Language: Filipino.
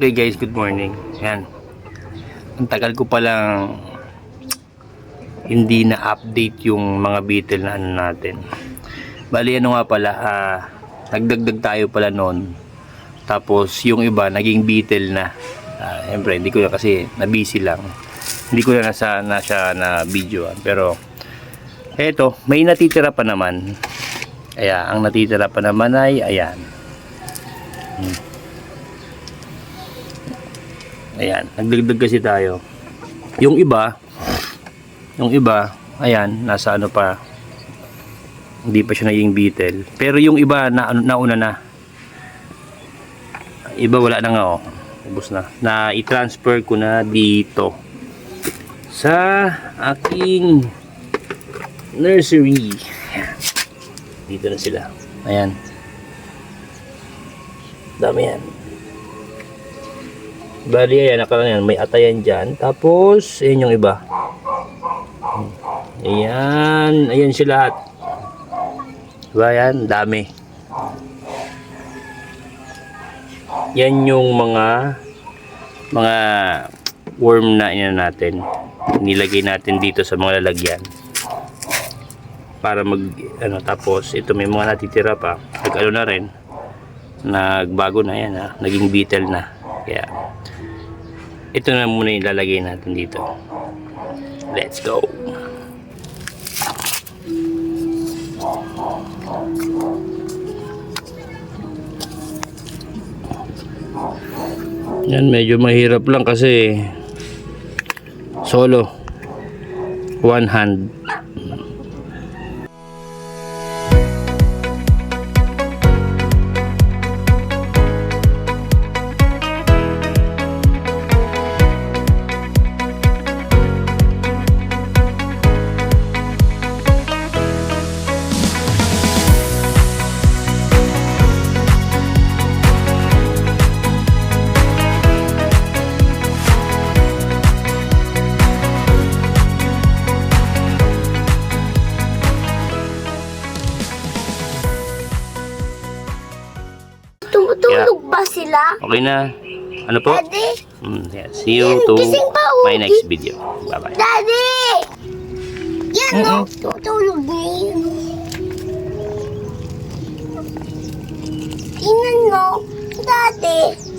Okay guys, good morning. Yan. Ang tagal ko palang hindi na-update yung mga beetle na ano natin. Bali ano nga pala, ah, nagdagdag tayo pala noon. Tapos yung iba naging beetle na. Ah, Siyempre, hindi ko na kasi na-busy lang. Hindi ko na nasa na siya na video. Pero eto, may natitira pa naman. Kaya ang natitira pa naman ay ayan. Ayan, nagdagdag kasi tayo. Yung iba, yung iba, ayan, nasa ano pa, hindi pa siya naging beetle. Pero yung iba, na, nauna na. Iba wala na nga, oh. Ubus na. Na i-transfer ko na dito. Sa aking nursery. Dito na sila. Ayan. Dami yan. Bali, ayan, naka yan. May atayan dyan. Tapos, ayan yung iba. Ayan. Ayan sila lahat. Diba? Dami. Yan yung mga mga worm na ina natin. Nilagay natin dito sa mga lalagyan. Para mag, ano, tapos, ito may mga natitira pa. Nag-ano na rin. Nagbago na yan, ha. Naging beetle na. Kaya, ito na muna yung lalagay natin dito. Let's go. Yan, medyo mahirap lang kasi solo. One hand. Tumutulog ba sila? Okay na. Ano po? Daddy? Mm, yeah. See you to oh. my next video. Bye-bye. Daddy! Yan no, tutulog na yun. Tingnan mo, Daddy.